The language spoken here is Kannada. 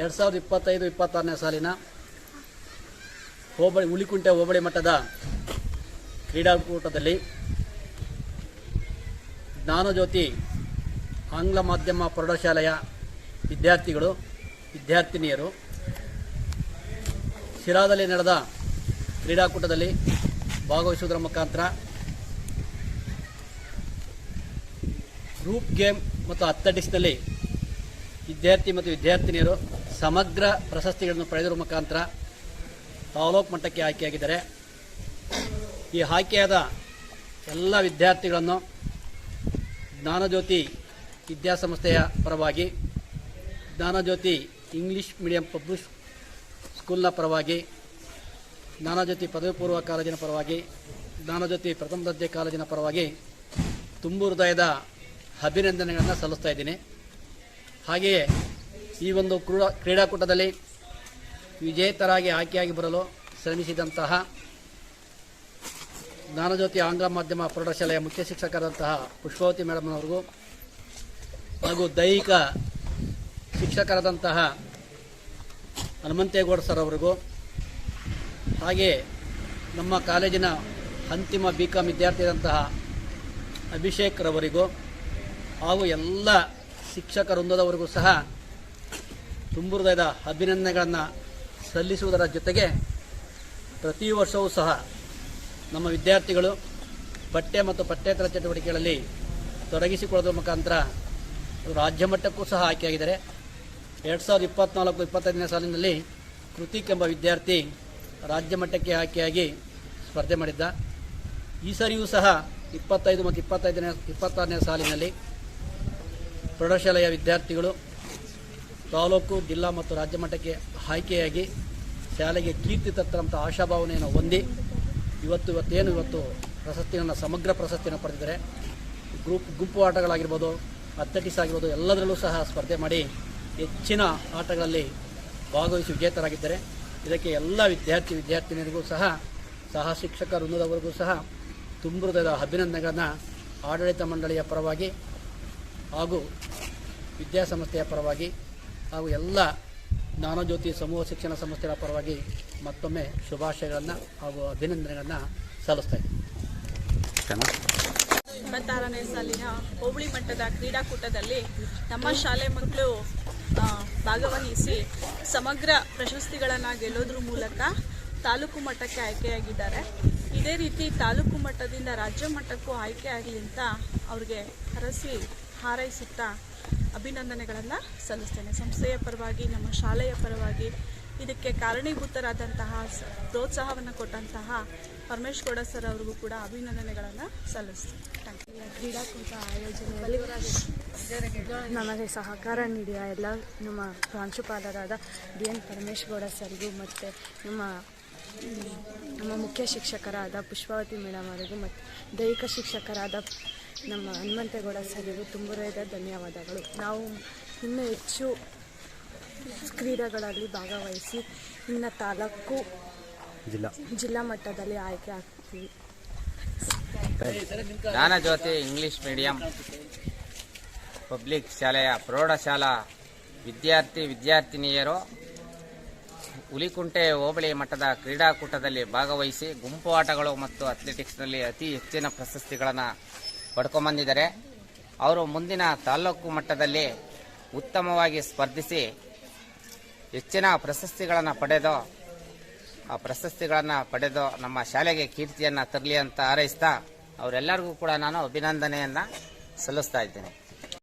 ಎರಡು ಸಾವಿರದ ಇಪ್ಪತ್ತೈದು, ಇಪ್ಪತ್ತಾರನೇ ಸಾಲಿನ ಹೋಬಳಿ, ಹುಲಿಕುಂಟೆ ಹೋಬಳಿ ಮಟ್ಟದ ಕ್ರೀಡಾಕೂಟದಲ್ಲಿ ಜ್ಞಾನಜ್ಯೋತಿ ಆಂಗ್ಲ ಮಾಧ್ಯಮ ಪ್ರೌಢಶಾಲೆಯ ವಿದ್ಯಾರ್ಥಿಗಳು, ವಿದ್ಯಾರ್ಥಿನಿಯರು ಶಿರಾದಲ್ಲಿ ನಡೆದ ಕ್ರೀಡಾಕೂಟದಲ್ಲಿ ಭಾಗವಹಿಸುವುದರ ಮುಖಾಂತರ ಗ್ರೂಪ್ ಗೇಮ್ ಮತ್ತು ಅಥ್ಲೆಟಿಕ್ಸ್ನಲ್ಲಿ ವಿದ್ಯಾರ್ಥಿ ಮತ್ತು ವಿದ್ಯಾರ್ಥಿನಿಯರು ಸಮಗ್ರ ಪ್ರಶಸ್ತಿಗಳನ್ನು ಪಡೆದಿರುವ ಮುಖಾಂತರ ತಾಲೂಕು ಮಟ್ಟಕ್ಕೆ ಆಯ್ಕೆಯಾಗಿದ್ದಾರೆ. ಈ ಆಯ್ಕೆಯಾದ ಎಲ್ಲ ವಿದ್ಯಾರ್ಥಿಗಳನ್ನು ಜ್ಞಾನಜ್ಯೋತಿ ವಿದ್ಯಾಸಂಸ್ಥೆಯ ಪರವಾಗಿ, ಜ್ಞಾನಜ್ಯೋತಿ ಇಂಗ್ಲಿಷ್ ಮೀಡಿಯಂ ಪಬ್ಲಿಕ್ ಸ್ಕೂಲ್ನ ಪರವಾಗಿ, ಜ್ಞಾನಜ್ಯೋತಿ ಪದವಿ ಪೂರ್ವ ಕಾಲೇಜಿನ ಪರವಾಗಿ, ಜ್ಞಾನಜ್ಯೋತಿ ಪ್ರಥಮ ದರ್ಜೆ ಕಾಲೇಜಿನ ಪರವಾಗಿ ತುಂಬು ಹೃದಯದ ಅಭಿನಂದನೆಗಳನ್ನು ಸಲ್ಲಿಸ್ತಾ ಇದ್ದೀನಿ. ಹಾಗೆಯೇ ಈ ಒಂದು ಕ್ರೀಡಾ ಕ್ರೀಡಾಕೂಟದಲ್ಲಿ ವಿಜೇತರಾಗಿ ಆಯ್ಕೆಯಾಗಿ ಬರಲು ಶ್ರಮಿಸಿದಂತಹ ಜ್ಞಾನಜ್ಯೋತಿ ಆಂಗ್ಲ ಮಾಧ್ಯಮ ಪ್ರೌಢಶಾಲೆಯ ಮುಖ್ಯ ಶಿಕ್ಷಕರಾದಂತಹ ಪುಷ್ಪಾವತಿ ಮೇಡಮ್ನವ್ರಿಗೂ ಹಾಗೂ ದೈಹಿಕ ಶಿಕ್ಷಕರಾದಂತಹ ಹನುಮಂತೇಗೌಡ ಸರ್ ಅವರಿಗೂ, ಹಾಗೆ ನಮ್ಮ ಕಾಲೇಜಿನ ಅಂತಿಮ ಬಿ ಕಾಮ್ ವಿದ್ಯಾರ್ಥಿಯಾದಂತಹ ಅಭಿಷೇಕ್ ರವರಿಗೂ ಹಾಗೂ ಎಲ್ಲ ಶಿಕ್ಷಕ ವೃಂದದವರಿಗೂ ಸಹ ತುಂಬು ಹೃದಯದ ಅಭಿನಂದನೆಗಳನ್ನು ಸಲ್ಲಿಸುವುದರ ಜೊತೆಗೆ ಪ್ರತಿ ವರ್ಷವೂ ಸಹ ನಮ್ಮ ವಿದ್ಯಾರ್ಥಿಗಳು ಪಠ್ಯ ಮತ್ತು ಪಠ್ಯೇತರ ಚಟುವಟಿಕೆಗಳಲ್ಲಿ ತೊಡಗಿಸಿಕೊಳ್ಳೋದ್ರ ಮುಖಾಂತರ ರಾಜ್ಯ ಮಟ್ಟಕ್ಕೂ ಸಹ ಆಯ್ಕೆಯಾಗಿದ್ದಾರೆ. ಎರಡು ಸಾವಿರದ ಇಪ್ಪತ್ನಾಲ್ಕು ಇಪ್ಪತ್ತೈದನೇ ಸಾಲಿನಲ್ಲಿ ಕೃತಿಕ್ ಎಂಬ ವಿದ್ಯಾರ್ಥಿ ರಾಜ್ಯ ಮಟ್ಟಕ್ಕೆ ಆಯ್ಕೆಯಾಗಿ ಸ್ಪರ್ಧೆ ಮಾಡಿದ್ದ. ಈ ಸರಿಯೂ ಸಹ ಇಪ್ಪತ್ತೈದು ಮತ್ತು ಇಪ್ಪತ್ತೈದನೇ, ಇಪ್ಪತ್ತಾರನೇ ಸಾಲಿನಲ್ಲಿ ಪ್ರೌಢಶಾಲೆಯ ವಿದ್ಯಾರ್ಥಿಗಳು ತಾಲೂಕು, ಜಿಲ್ಲಾ ಮತ್ತು ರಾಜ್ಯ ಮಟ್ಟಕ್ಕೆ ಆಯ್ಕೆಯಾಗಿ ಶಾಲೆಗೆ ಕೀರ್ತಿ ತತ್ತಂಥ ಆಶಾಭಾವನೆಯನ್ನು ಹೊಂದಿ ಇವತ್ತು ಇವತ್ತೇನು ಇವತ್ತು ಪ್ರಶಸ್ತಿಯನ್ನು ಸಮಗ್ರ ಪ್ರಶಸ್ತಿಯನ್ನು ಪಡೆದಿದ್ದಾರೆ. ಗ್ರೂಪ್, ಗುಂಪು ಆಟಗಳಾಗಿರ್ಬೋದು, ಅಥ್ಲೆಟಿಕ್ಸ್ ಆಗಿರ್ಬೋದು, ಎಲ್ಲದರಲ್ಲೂ ಸಹ ಸ್ಪರ್ಧೆ ಮಾಡಿ ಹೆಚ್ಚಿನ ಆಟಗಳಲ್ಲಿ ಭಾಗವಹಿಸಿ ವಿಜೇತರಾಗಿದ್ದಾರೆ. ಇದಕ್ಕೆ ಎಲ್ಲ ವಿದ್ಯಾರ್ಥಿ, ವಿದ್ಯಾರ್ಥಿನಿಯರಿಗೂ ಸಹ ಸಹ ಶಿಕ್ಷಕ ವೃಂದದವರಿಗೂ ಸಹ ತುಂಬೃದಯದ ಅಭಿನಂದನೆಗಳನ್ನು ಆಡಳಿತ ಮಂಡಳಿಯ ಪರವಾಗಿ ಹಾಗೂ ವಿದ್ಯಾಸಂಸ್ಥೆಯ ಪರವಾಗಿ ಹಾಗೂ ಎಲ್ಲ ಜ್ಞಾನಜ್ಯೋತಿ ಸಮೂಹ ಶಿಕ್ಷಣ ಸಂಸ್ಥೆಗಳ ಪರವಾಗಿ ಮತ್ತೊಮ್ಮೆ ಶುಭಾಶಯಗಳನ್ನು ಹಾಗೂ ಅಭಿನಂದನೆಗಳನ್ನು ಸಲ್ಲಿಸ್ತಾ ಇದ್ದೀನಿ. ಇಪ್ಪತ್ತಾರನೇ ಸಾಲಿನ ಹೋಬಳಿ ಮಟ್ಟದ ಕ್ರೀಡಾಕೂಟದಲ್ಲಿ ನಮ್ಮ ಶಾಲೆ ಮಕ್ಕಳು ಭಾಗವಹಿಸಿ ಸಮಗ್ರ ಪ್ರಶಸ್ತಿಗಳನ್ನು ಗೆಲ್ಲೋದ್ರ ಮೂಲಕ ತಾಲೂಕು ಮಟ್ಟಕ್ಕೆ ಆಯ್ಕೆಯಾಗಿದ್ದಾರೆ. ಇದೇ ರೀತಿ ತಾಲೂಕು ಮಟ್ಟದಿಂದ ರಾಜ್ಯ ಮಟ್ಟಕ್ಕೂ ಆಯ್ಕೆ ಆಗಲಿ ಅಂತ ಅವ್ರಿಗೆ ಹರಸಿ ಹಾರೈಸುತ್ತಾ ಅಭಿನಂದನೆಗಳನ್ನು ಸಲ್ಲಿಸ್ತೇನೆ. ಸಂಸ್ಥೆಯ ಪರವಾಗಿ, ನಮ್ಮ ಶಾಲೆಯ ಪರವಾಗಿ ಇದಕ್ಕೆ ಕಾರಣೀಭೂತರಾದಂತಹ ಪ್ರೋತ್ಸಾಹವನ್ನು ಕೊಟ್ಟಂತಹ ಪರಮೇಶ್ ಸರ್ ಅವ್ರಿಗೂ ಕೂಡ ಅಭಿನಂದನೆಗಳನ್ನು ಸಲ್ಲಿಸ್ತೀನಿ. ಕ್ರೀಡಾಕೂಟ ಆಯೋಜನೆಯಲ್ಲಿ ನಮಗೆ ಸಹಕಾರ ನೀಡಿದ ಎಲ್ಲ ನಮ್ಮ ಪ್ರಾಂಶುಪಾಲರಾದ ಡಿ ಎನ್ ಪರಮೇಶ್ಗೌಡ ಸರ್ಗೂ ಮತ್ತು ನಮ್ಮ ನಮ್ಮ ಮುಖ್ಯ ಶಿಕ್ಷಕರಾದ ಪುಷ್ಪಾವತಿ ಮೇಡಮ್ ಅವರಿಗೂ ಮತ್ತು ದೈಹಿಕ ಶಿಕ್ಷಕರಾದ ನಮ್ಮ ಹನುಮಂತೇಗೌಡ ಸರಿಗೂ ತುಂಬ ಹೃದಯದ ಧನ್ಯವಾದಗಳು. ನಾವು ಇನ್ನೂ ಹೆಚ್ಚು ಕ್ರೀಡೆಗಳಲ್ಲಿ ಭಾಗವಹಿಸಿ ಇನ್ನು ತಾಲೂಕು ಜಿಲ್ಲಾ. ಜಿಲ್ಲಾ ಮಟ್ಟದಲ್ಲಿ ಆಯ್ಕೆ ಆಗ್ತೀವಿ. ಜ್ಞಾನಜ್ಯೋತಿ ಇಂಗ್ಲಿಷ್ ಮೀಡಿಯಂ ಪಬ್ಲಿಕ್ ಶಾಲೆಯ ಪ್ರೌಢಶಾಲಾ ವಿದ್ಯಾರ್ಥಿ ವಿದ್ಯಾರ್ಥಿನಿಯರು ಹುಲಿಕುಂಟೆ ಹೋಬಳಿ ಮಟ್ಟದ ಕ್ರೀಡಾಕೂಟದಲ್ಲಿ ಭಾಗವಹಿಸಿ ಗುಂಪು ಆಟಗಳು ಮತ್ತು ಅಥ್ಲೆಟಿಕ್ಸ್ನಲ್ಲಿ ಅತಿ ಹೆಚ್ಚಿನ ಪ್ರಶಸ್ತಿಗಳನ್ನು ಪಡ್ಕೊಂಬಂದಿದ್ದಾರೆ. ಅವರು ಮುಂದಿನ ತಾಲ್ಲೂಕು ಮಟ್ಟದಲ್ಲಿ ಉತ್ತಮವಾಗಿ ಸ್ಪರ್ಧಿಸಿ ಹೆಚ್ಚಿನ ಪ್ರಶಸ್ತಿಗಳನ್ನು ಪಡೆದು, ಆ ಪ್ರಶಸ್ತಿಗಳನ್ನು ಪಡೆದು ನಮ್ಮ ಶಾಲೆಗೆ ಕೀರ್ತಿಯನ್ನು ತರಲಿ ಅಂತ ಹಾರೈಸ್ತಾ, ಅವರೆಲ್ಲರಿಗೂ ಕೂಡ ನಾನು ಅಭಿನಂದನೆಯನ್ನು ಸಲ್ಲಿಸ್ತಾ ಇದ್ದೇನೆ.